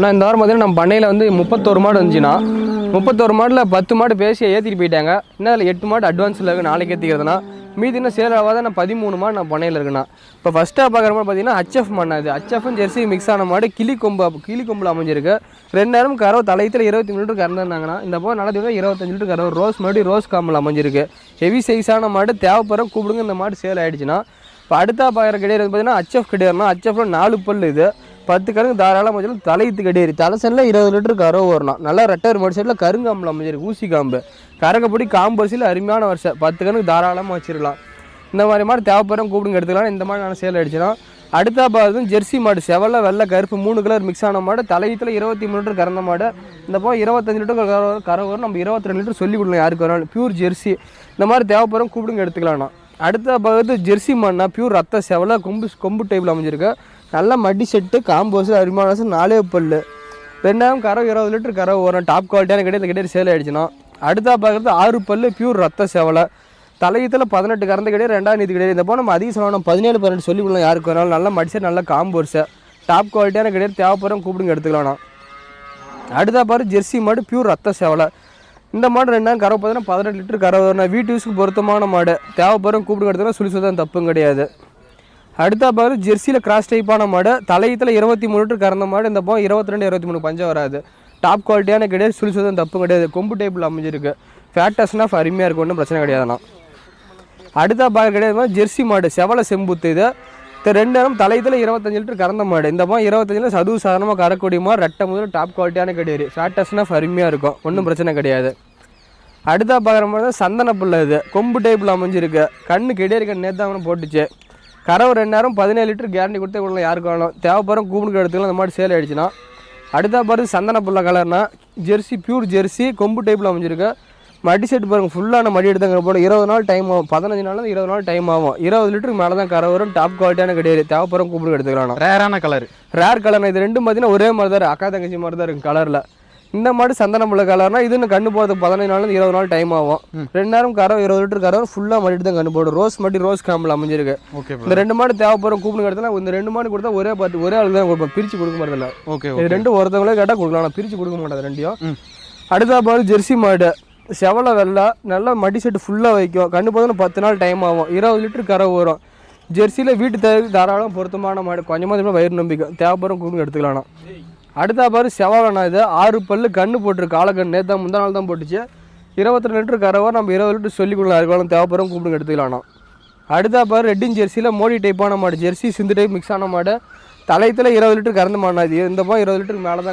நான் இந்த வாரம் பார்த்தீங்கன்னா நம்ம பண்ணையில் வந்து முப்பத்தோரு மாடு வந்துச்சுன்னா முப்பத்தோரு மாடில் பத்து மாடு பேசி ஏற்றிட்டு போயிட்டாங்க. இன்னும் அதில் எட்டு மாடு அட்வான்ஸில் இருக்குது நாளைக்கு ஏற்றிக்கிறதுனா மீதி இன்னும் சேல் நான் பதிமூணு மாடு நான் பண்ணையில் இருக்குண்ணா. இப்போ ஃபஸ்ட்டாக பார்க்குற மாதிரி பார்த்தீங்கன்னா ஹச்எஃப் மண்ணா இது. ஹச்எஃப்பும் ஜெர்சி மிக்ஸ் ஆன மாடு. கிளி கொம்பு கிளி கொம்பில் அமைஞ்சிருக்கு. ரெண்டு நேரம் கறவை தலையத்தில் இருபத்தி மூணு லிட்டர் கறந்துருந்தாங்கன்னா இந்த போக நடத்தி இருபத்தஞ்சு லிட்டர் கறவை. ரோஸ் மாடி ரோஸ் காம்பில் அமைஞ்சிருக்கு. ஹெவி சைஸான மாடு. தேவைப்படுற கூப்பிடுங்க இந்த மாடு சேல் ஆகிடுச்சுன்னா இப்போ அடுத்தா பார்க்குற கிடையாது பார்த்தீங்கன்னா ஹச்எஃப் கிடையாதுனா ஹச்எஃப்ல நாலு பல் இது. பத்து கருங்கு தாராளமாக வச்சாலும் தலையத்து கிடையாது தலைசனில் இருபது லிட்டர் கறவை வரணும் நல்லா ரெட்டர் மடி சைடில் கருங்காம்பில் அமைஞ்சிருக்கு. ஊசி காம்பு. கரங்கப்படி காம்பு அருமையான வருஷம். பத்து கணக்கு தாராளமாக வச்சிடலாம் இந்த மாதிரி மாதிரி தேவைப்படுறோம் கூப்பிடுங்க எடுத்துக்கலாம். இந்த மாதிரி நான் சேல் அடிச்சுனா அடுத்த பார்த்து ஜெர்சி மாடு. செவல்ல வெள்ளை கருப்பு மூணு கலர் மிக்ஸ் ஆன மாடு. தலையத்தில் இருபத்தி மூணு லிட்டர் கறந்த மாடு. இந்த போக இருபத்தஞ்சு லிட்டர் கரை வரும் நம்ம இருபத்தி ரெண்டு லிட்டர் சொல்லி கொடுக்கலாம் யாருக்கு வரணும் பியூர் ஜெர்சி இந்த மாதிரி தேவைப்படுறோம் கூப்பிடுங்க எடுத்துக்கலாம்ண்ணா அடுத்த பார்த்து ஜெர்சி மாடுனா பியூர் ரத்த செவலை கொம்பு கொம்பு டைப்பில் அமைஞ்சிருக்கு. நல்ல மடி செட்டு காம்போஸ் அரிமான நாலே பல்லு. ரெண்டாயிரம் கறவை இருபது லிட்டர் கறவை வரும் டாப் குவாலிட்டியான கிடையாது கிடையாது சேல் ஆகிடுச்சுன்னா அடுத்தா பார்க்குறது ஆறு பல்லு பியூர் ரத்த சேவலை. தலையத்தில் பதினெட்டு கறந்த கிடையாது ரெண்டாயிரம் நீதி கிடையாது இந்த போல் நம்ம அதிக சொல்லணும் பதினேழு பதினெட்டு சொல்லி கொடுக்கலாம். யாருக்கு வேணாலும் நல்லா மடிச்சு நல்லா காம்போர்ஸை டாப் குவாலிட்டியான கிடையாது தேவைப்படுறோம் கூப்பிடுங்க எடுத்துக்கலாம்ண்ணா அடுத்தா பாரு ஜெர்சி மாடு பியூர் ரத்த சேவலை. இந்த மாடு ரெண்டாயிரம் கறவை பார்த்தீங்கன்னா பதினெட்டு லிட்டர் கறவை வரும். வீட்டு யூஸுக்கு பொருத்தமான மாடு. தேவைப்படுறோம் கூப்பிடுங்க எடுத்துக்கலாம். சுழி சுத்தம் தப்பும் கிடையாது. அடுத்தா பாரு ஜெர்சியில் கிராஸ் டைப்பான மாடு. தலையத்தில் இருபத்தி மூணு லிட்டர் கறந்த மாடு. இந்த போ இருபத்தி ரெண்டு இருபத்தி மூணு பஞ்சம் வராது. டாப் குவாலிட்டியான கிடையாது சுழி சுத்தம் தப்பும் கிடையாது. கொம்பு டைப்பில் அமைஞ்சிருக்கு. ஃபேட்டஸ்னால் அருமையாக இருக்கும் ஒன்றும் பிரச்சனை கிடையாதுண்ணா அடுத்தா பார்க்க கிடையாது ஜெர்சி மாடு. செவலை செம்புத்து இது. ரெண்டு நேரம் தலையத்தில் இருபத்தஞ்சு லிட்டர் கறந்த மாடு. இந்த மாதிரி இருபத்தஞ்சில் சதுவு சாதாரணமாக கறக்கூடிய மாதிரி ரெட்டை முதல் டாப் குவாலிட்டியான கிடையாது. ஃபேட்டஸ்னால் அருமையாக இருக்கும் ஒன்றும் பிரச்சனை கிடையாது. அடுத்தா பார்க்குற மாதிரி தான் சந்தன புல்லை இது. கொம்பு டைப்பில் அமைஞ்சிருக்கு. கண்ணு கிடையாது கண்ணு நேற்று போட்டுச்சு. கறவை ரெண்டு நேரம் பதினேழு லிட்டர் கேரண்டி கொடுத்தே கொடுக்கலாம். யாருக்கு வேணும் தேவைப்படுற கூப்பிடுக்கு எடுத்துக்கலாம். இந்த மாதிரி சேல் ஆயிடுச்சுன்னா. அடுத்தா பாரு சந்தன புல்ல கலர்னா ஜெர்சி பியூர் ஜெர்சி கொம்பு டைப்பில் அமைஞ்சிருக்கு. மடி செட் பாருங்க ஃபுல்லான மடி எடுத்தாங்க போல இருபது நாள் டைம் ஆகும். பதினஞ்சு நாள் இருபது நாள் டைம் ஆகும். இருபது லிட்டருக்கு மேலே தான் கரை வரும். டாப் குவாலிட்டியான கிடையாது. தேவைப்படுற கூப்பிடுக்கு எடுத்துக்கலாம். ரேரான கலர் ரேர் கலர் இது ரெண்டும் பார்த்தீங்கன்னா ஒரே மாதிரி தான். அக்கா தங்கச்சி மாதிரி தான் இருக்கும் கலரில் இந்த மாடு சந்தனமுள்ள கலர்னா இது கண்ணு போகிறதுக்கு பதினஞ்சு நாள் இருபது நாள் டைம் ஆகும். ரெண்டு நேரம் கறவை இருபது லிட்டர் கறவை ஃபுல்லாக மடிட்டு தான் கண்ணு போடும். ரோஸ் மட்டி ரோஸ் காம்பில் அமைஞ்சிருக்கு. ஓகே இந்த ரெண்டு மாடு தேவைப்படுற கூப்பிடுங்க எடுத்தா இந்த ரெண்டு மாடு கொடுத்தா ஒரே பார்த்து ஒரே ஆளுக்கு தான் கொடுப்போம். பிரித்து கொடுக்க மாட்டதில்ல. ஓகே இது ரெண்டும் ஒருத்தவங்களே கேட்டால் கொடுக்கலாம். ஆனால் பிரித்து கொடுக்க மாட்டாது ரெண்டையும். அடுத்தா பாரு ஜெர்சி மாடு. செவலை வெள்ளை நல்லா மடி செட்டு ஃபுல்லாக வைக்கும். கண்ணு போதும் பத்து நாள் டைம் ஆகும். இருபது லிட்டர் கறவை வரும். ஜெர்சியில் வீட்டு தேவைக்கு தாராளம் பொருத்தமான மாடு. கொஞ்சமாக வயிறு நம்பிக்கை. தேவைப்படுற கூப்பிட்டு எடுத்துக்கலாம் அடுத்த பாரு செவலண்ணா இது. ஆறு பல்லு கண்ணு போட்டிருக்கு. காலக்கண்ணு நேற்று முந்தா நாள் தான் போட்டுச்சு. இருபத்தி ரெண்டு லிட்டர் கறவை நம்ம இருபது லிட்டர் சொல்லி கொடுக்கலாம். அதுக்காலம் தேவைப்படும் கூப்பிடுங்க எடுத்துக்கலாம் அடுத்த பாரு ரெட்டின் ஜெர்சியில் மோடி டைப்பான மாடு. ஜெர்சி சிந்து டைப் மிக்ஸ் ஆன மாடு. தலையத்தில் இருபது லிட்டர் கறந்து மாடு இது. இந்த மாதிரி இருபது லிட்டருக்கு மேலே தான்